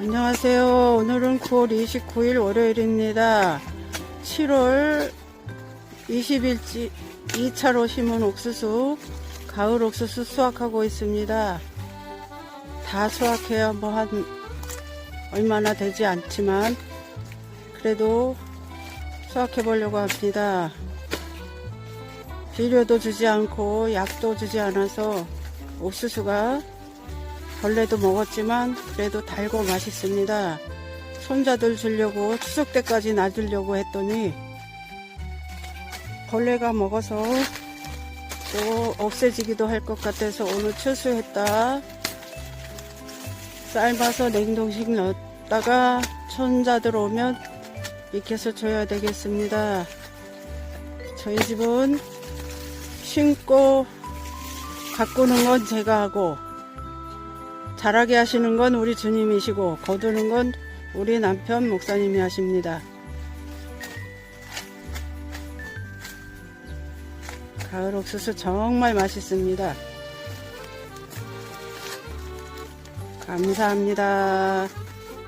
안녕하세요. 오늘은 9월 29일 월요일입니다. 7월 20일지 2차로 심은 옥수수, 가을 옥수수 수확하고 있습니다. 다 수확해야 뭐 한 얼마나 되지 않지만 그래도 수확해 보려고 합니다. 비료도 주지 않고 약도 주지 않아서 옥수수가 벌레도 먹었지만 그래도 달고 맛있습니다. 손자들 주려고 추석 때까지 놔주려고 했더니 벌레가 먹어서 또 없애지기도 할 것 같아서 오늘 추수했다. 삶아서 냉동식 넣었다가 손자들 오면 익혀서 줘야 되겠습니다. 저희 집은 심고 가꾸는 건 제가 하고 자라게 하시는 건 우리 주님이시고 거두는 건 우리 남편 목사님이 하십니다. 가을 옥수수 정말 맛있습니다. 감사합니다.